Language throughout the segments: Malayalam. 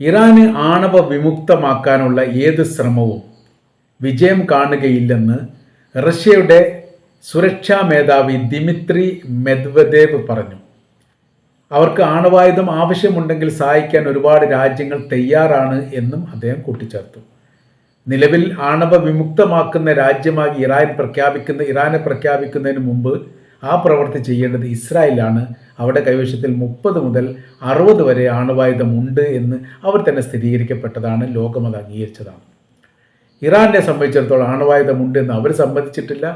ഇറാന് ആണവ വിമുക്തമാക്കാനുള്ള ഏത് ശ്രമവും വിജയം കാണുകയില്ലെന്ന് റഷ്യയുടെ സുരക്ഷാ മേധാവി ദിമിത്രി മെദ്വദേവ് പറഞ്ഞു. അവർക്ക് ആണവായുധം ആവശ്യമുണ്ടെങ്കിൽ സഹായിക്കാൻ ഒരുപാട് രാജ്യങ്ങൾ തയ്യാറാണ് എന്നും അദ്ദേഹം കൂട്ടിച്ചേർത്തു. നിലവിൽ ആണവ വിമുക്തമാക്കുന്ന രാജ്യമായി ഇറാൻ പ്രഖ്യാപിക്കുന്ന ഇറാനെ പ്രഖ്യാപിക്കുന്നതിന് മുമ്പ് ആ പ്രവൃത്തി ചെയ്യേണ്ടത് ഇസ്രായേലാണ് അവിടെ കൈവശത്തിൽ മുപ്പത് മുതൽ അറുപത് വരെ ആണവായുധമുണ്ട് എന്ന് അവർ തന്നെ സ്ഥിരീകരിക്കപ്പെട്ടതാണ് ലോകം അത് അംഗീകരിച്ചതാണ്. ഇറാനെ സംബന്ധിച്ചിടത്തോളം ആണവായുധമുണ്ട് എന്ന് അവർ സമ്മതിച്ചിട്ടില്ല.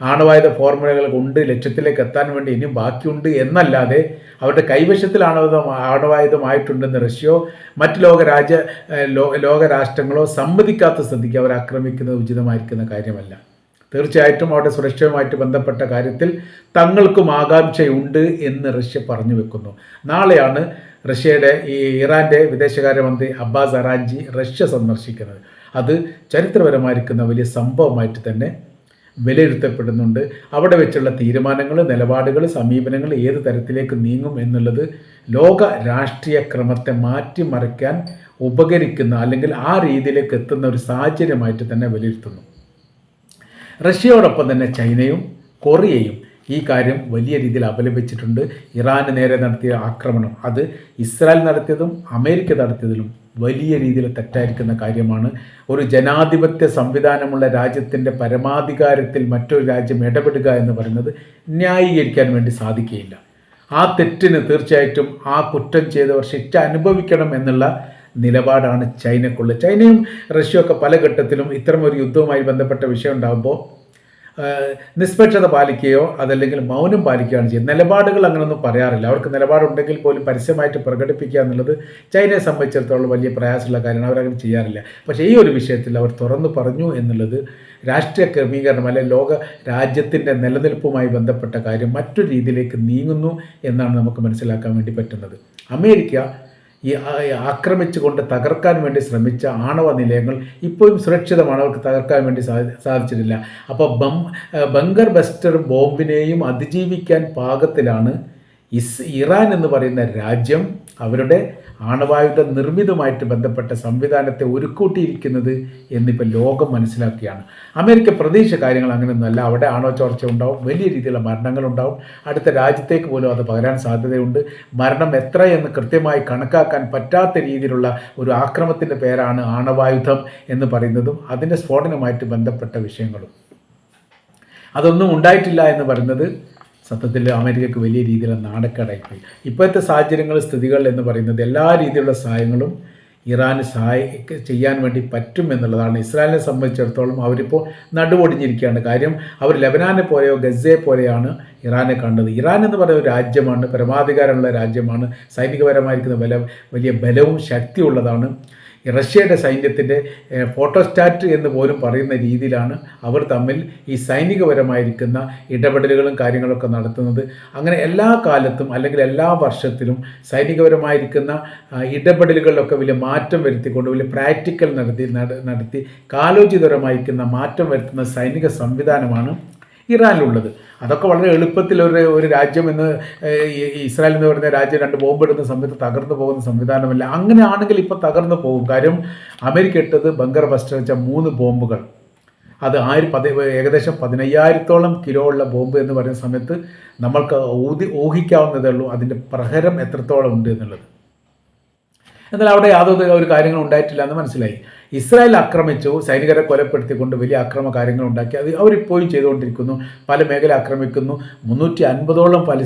ആണവായുധ ഫോർമുലകൾ ഉണ്ട് ലക്ഷ്യത്തിലേക്ക് എത്താൻ വേണ്ടി ഇനിയും ബാക്കിയുണ്ട് എന്നല്ലാതെ അവരുടെ കൈവശത്തിൽ ആണവായുധം ആണവായുധമായിട്ടുണ്ടെന്ന് റഷ്യയോ മറ്റ് ലോക ലോകരാഷ്ട്രങ്ങളോ സമ്മതിക്കാത്ത സ്ഥിതിക്ക് അവർ ആക്രമിക്കുന്നത് ഉചിതമായിരിക്കുന്ന കാര്യമല്ല. തീർച്ചയായിട്ടും അവരുടെ സുരക്ഷയുമായിട്ട് ബന്ധപ്പെട്ട കാര്യത്തിൽ തങ്ങൾക്കും ആകാംക്ഷയുണ്ട് എന്ന് റഷ്യ പറഞ്ഞു വെക്കുന്നു. നാളെയാണ് റഷ്യയുടെ ഈ ഇറാന്റെ വിദേശകാര്യമന്ത്രി അബ്ബാസ് അറാഞ്ചി റഷ്യ സന്ദർശിക്കുന്നത്. അത് ചരിത്രപരമായിരിക്കുന്ന വലിയ സംഭവമായിട്ട് തന്നെ വിലയിരുത്തപ്പെടുന്നുണ്ട്. അവിടെ വെച്ചുള്ള തീരുമാനങ്ങൾ നിലപാടുകൾ സമീപനങ്ങൾ ഏത് തരത്തിലേക്ക് നീങ്ങും എന്നുള്ളത് ലോക രാഷ്ട്രീയ ക്രമത്തെ മാറ്റിമറിക്കാൻ ഉപകരിക്കുന്ന അല്ലെങ്കിൽ ആ രീതിയിലേക്ക് എത്തുന്ന ഒരു സാഹചര്യമായിട്ട് തന്നെ വിലയിരുത്തുന്നു. റഷ്യയോടൊപ്പം തന്നെ ചൈനയും കൊറിയയും ഈ കാര്യം വലിയ രീതിയിൽ അപലപിച്ചിട്ടുണ്ട്. ഇറാന് നേരെ നടത്തിയ ആക്രമണം അത് ഇസ്രായേൽ നടത്തിയതും അമേരിക്ക നടത്തിയതിലും വലിയ രീതിയിൽ തെറ്റായിരിക്കുന്ന കാര്യമാണ്. ഒരു ജനാധിപത്യ സംവിധാനമുള്ള രാജ്യത്തിന്റെ പരമാധികാരത്തിൽ മറ്റൊരു രാജ്യം ഇടപെടുക എന്ന് പറയുന്നത് ന്യായീകരിക്കാൻ വേണ്ടി സാധിക്കുകയില്ല. ആ തെറ്റിന് തീർച്ചയായിട്ടും ആ കുറ്റം ചെയ്തവർ ശിക്ഷ അനുഭവിക്കണം എന്നുള്ള നിലപാടാണ് ചൈനക്കുള്ളത് ചൈനയും റഷ്യയും ഒക്കെ പല ഘട്ടത്തിലും ഇത്തരം ഒരു യുദ്ധവുമായി ബന്ധപ്പെട്ട വിഷയം ഉണ്ടാകുമ്പോൾ നിഷ്പക്ഷത പാലിക്കുകയോ അതല്ലെങ്കിൽ മൗനം പാലിക്കുകയാണ് ചെയ്യുന്നത്. നിലപാടുകൾ അങ്ങനെയൊന്നും പറയാറില്ല. അവർക്ക് നിലപാടുണ്ടെങ്കിൽ പോലും പരസ്യമായിട്ട് പ്രകടിപ്പിക്കുക എന്നുള്ളത് ചൈനയെ സംബന്ധിച്ചിടത്തോളം വലിയ പ്രയാസമുള്ള കാര്യമാണ്. അവരങ്ങനെ ചെയ്യാറില്ല. പക്ഷേ ഈ ഒരു വിഷയത്തിൽ അവർ തുറന്നു പറഞ്ഞു എന്നുള്ളത് രാഷ്ട്രീയ ക്രമീകരണം അല്ലെങ്കിൽ ലോക രാജ്യത്തിന്റെ നിലനിൽപ്പുമായി ബന്ധപ്പെട്ട കാര്യം മറ്റൊരു രീതിയിലേക്ക് നീങ്ങുന്നു എന്നാണ് നമുക്ക് മനസ്സിലാക്കാൻ വേണ്ടി പറ്റുന്നത്. അമേരിക്ക ഈ ആക്രമിച്ചുകൊണ്ട് തകർക്കാൻ വേണ്ടി ശ്രമിച്ച ആണവ നിലയങ്ങൾ ഇപ്പോഴും സുരക്ഷിതമാണ്. അവർക്ക് തകർക്കാൻ വേണ്ടി സാധി സാധിച്ചിട്ടില്ല. അപ്പോൾ ബം ബങ്കർ ബസ്റ്റർ ബോംബിനെയും അതിജീവിക്കാൻ പാകത്തിലാണ് ഇസ് ഇറാൻ എന്ന് പറയുന്ന രാജ്യം അവരുടെ ആണവായുധ നിർമ്മിതമായിട്ട് ബന്ധപ്പെട്ട സംവിധാനത്തെ ഒരുക്കൂട്ടിയിരിക്കുന്നത് എന്നിപ്പോൾ ലോകം മനസ്സിലാക്കിയാണ് അമേരിക്ക പ്രതീക്ഷ കാര്യങ്ങൾ അങ്ങനെയൊന്നുമല്ല. അവിടെ ആണവ ചോർച്ച ഉണ്ടാവും വലിയ രീതിയിലുള്ള മരണങ്ങളുണ്ടാവും അടുത്ത രാജ്യത്തേക്ക് പോലും അത് പകരാൻ സാധ്യതയുണ്ട്. മരണം എത്ര എന്ന് കൃത്യമായി കണക്കാക്കാൻ പറ്റാത്ത രീതിയിലുള്ള ഒരു ആക്രമത്തിന്റെ പേരാണ് ആണവായുധം എന്ന് പറയുന്നതും അതിന്റെ സ്ഫോടനമായിട്ട് ബന്ധപ്പെട്ട വിഷയങ്ങളും. അതൊന്നും ഉണ്ടായിട്ടില്ല എന്ന് പറയുന്നത് സത്യത്തിൽ അമേരിക്കക്ക് വലിയ രീതിയിലുള്ള നാണക്കേടായിപ്പോയി. ഇപ്പോഴത്തെ സാഹചര്യങ്ങൾ സ്ഥിതികൾ എന്ന് പറയുന്നത് എല്ലാ രീതിയിലുള്ള സഹായങ്ങളും ഇറാന് സഹായ ചെയ്യാൻ വേണ്ടി പറ്റും എന്നുള്ളതാണ്. ഇസ്രായേലിനെ സംബന്ധിച്ചിടത്തോളം അവരിപ്പോൾ നടുപൊടിഞ്ഞിരിക്കുകയാണ്. കാര്യം അവർ ലബനാനെ പോലെയോ ഗസയെ പോലെയാണ് ഇറാനെ കണ്ടത്. ഇറാൻ എന്ന് പറയുന്ന ഒരു രാജ്യമാണ് പരമാധികാരമുള്ള രാജ്യമാണ്. സൈനികപരമായിരിക്കുന്ന ബല വലിയ ബലവും ശക്തിയുള്ളതാണ്. റഷ്യയുടെ സൈന്യത്തിന്റെ ഫോട്ടോസ്റ്റാറ്റ് എന്ന് പോലും പറയുന്ന രീതിയിലാണ് അവർ തമ്മിൽ ഈ സൈനികപരമായിരിക്കുന്ന ഇടപെടലുകളും കാര്യങ്ങളൊക്കെ നടത്തുന്നത്. അങ്ങനെ എല്ലാ കാലത്തും അല്ലെങ്കിൽ എല്ലാ വർഷത്തിലും സൈനികപരമായിരിക്കുന്ന ഇടപെടലുകളിലൊക്കെ വലിയ മാറ്റം വരുത്തിക്കൊണ്ട് വലിയ പ്രാക്ടിക്കൽ നടത്തി നട- നടത്തി കാലോചിതപരമായിരിക്കുന്ന മാറ്റം വരുത്തുന്ന സൈനിക സംവിധാനമാണ് ഇറാനിലുള്ളത്. അതൊക്കെ വളരെ എളുപ്പത്തിൽ ഒരു ഒരു രാജ്യം എന്ന് ഇസ്രായേൽ എന്ന് പറയുന്ന രാജ്യം രണ്ട് ബോംബ് ഇടുന്ന സമയത്ത് തകർന്നു പോകുന്ന സംവിധാനമല്ല. അങ്ങനെയാണെങ്കിൽ ഇപ്പോൾ തകർന്നു പോകും. കാര്യം അമേരിക്ക ഇട്ടത് ബങ്കർ ബസ്റ്റർ വെച്ച മൂന്ന് ബോംബുകൾ. അത് ആയിരം പതി ഏകദേശം പതിനയ്യായിരത്തോളം കിലോ ഉള്ള ബോംബ് എന്ന് പറയുന്ന സമയത്ത് നമ്മൾക്ക് ഊതി ഊഹിക്കാവുന്നതേ ഉള്ളൂ. അതിന്റെ പ്രഹരം എത്രത്തോളം ഉണ്ട് എന്നുള്ളത്. എന്നാൽ അവിടെ യാതൊരു ഒരു കാര്യങ്ങളും ഉണ്ടായിട്ടില്ല എന്ന് മനസ്സിലായി. ഇസ്രായേൽ ആക്രമിച്ചു സൈനികരെ കൊലപ്പെടുത്തിക്കൊണ്ട് വലിയ അക്രമ കാര്യങ്ങൾ ഉണ്ടാക്കി. അത് അവരിപ്പോഴും ചെയ്തുകൊണ്ടിരിക്കുന്നു. പല മേഖല ആക്രമിക്കുന്നു. മുന്നൂറ്റി അൻപതോളം പല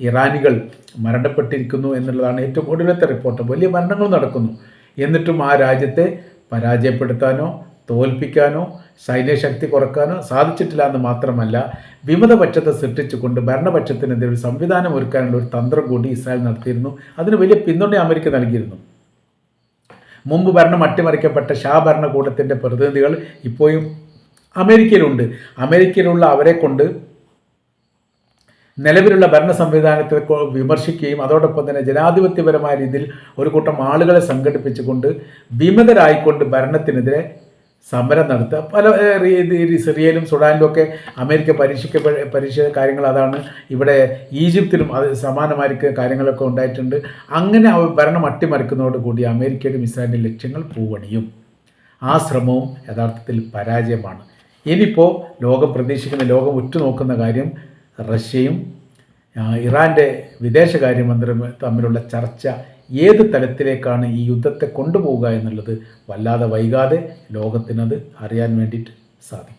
ഇറാനികൾ മരണപ്പെട്ടിരിക്കുന്നു എന്നുള്ളതാണ് ഏറ്റവും ഒടുവിലത്തെ റിപ്പോർട്ട്. വലിയ മരണങ്ങൾ നടക്കുന്നു. എന്നിട്ടും ആ രാജ്യത്തെ പരാജയപ്പെടുത്താനോ തോൽപ്പിക്കാനോ സൈന്യശക്തി കുറക്കാനോ സാധിച്ചിട്ടില്ല എന്ന് മാത്രമല്ല വിമതപക്ഷത്തെ സൃഷ്ടിച്ചുകൊണ്ട് ഭരണപക്ഷത്തിനെതിരെ ഒരു സംവിധാനം ഒരുക്കാനുള്ള ഒരു തന്ത്രം കൂടി ഇസ്രായേൽ നടത്തിയിരുന്നു. അതിന് വലിയ പിന്തുണ അമേരിക്ക നൽകിയിരുന്നു. മുമ്പ് ഭരണം അട്ടിമറിക്കപ്പെട്ട ഷാ ഭരണകൂടത്തിന്റെ പ്രതിനിധികൾ ഇപ്പോഴും അമേരിക്കയിലുണ്ട്. അമേരിക്കയിലുള്ള അവരെ കൊണ്ട് നിലവിലുള്ള ഭരണ സംവിധാനത്തെ വിമർശിക്കുകയും അതോടൊപ്പം തന്നെ ജനാധിപത്യപരമായ രീതിയിൽ ഒരു കൂട്ടം ആളുകളെ സംഘടിപ്പിച്ചുകൊണ്ട് വിമതരായിക്കൊണ്ട് ഭരണത്തിനെതിരെ സമരം നടത്തുക. പല സിറിയയിലും സുഡാനിലും ഒക്കെ അമേരിക്ക പരീക്ഷിക്കപ്പെ പരീക്ഷിച്ച കാര്യങ്ങൾ അതാണ്. ഇവിടെ ഈജിപ്തിലും അത് സമാനമായിരിക്കും കാര്യങ്ങളൊക്കെ ഉണ്ടായിട്ടുണ്ട്. അങ്ങനെ ഭരണം അട്ടിമറിക്കുന്നതോടുകൂടി അമേരിക്കയുടെ ഇസ്രായേലിന്റെ ലക്ഷ്യങ്ങൾ പൂവണിയും. ആ ശ്രമവും യഥാർത്ഥത്തിൽ പരാജയമാണ്. ഇനിയിപ്പോൾ ലോകം പ്രതീക്ഷിക്കുന്ന ലോകം ഉറ്റുനോക്കുന്ന കാര്യം റഷ്യയും ഇറാന്റെ വിദേശകാര്യമന്ത്രി തമ്മിലുള്ള ചർച്ച ഏത് തലത്തിലേക്കാണ് ഈ യുദ്ധത്തെ കൊണ്ടുപോവുക എന്നുള്ളത് വല്ലാതെ വൈകാതെ ലോകത്തിനത് അറിയാൻ വേണ്ടിയിട്ട് സാധിക്കും.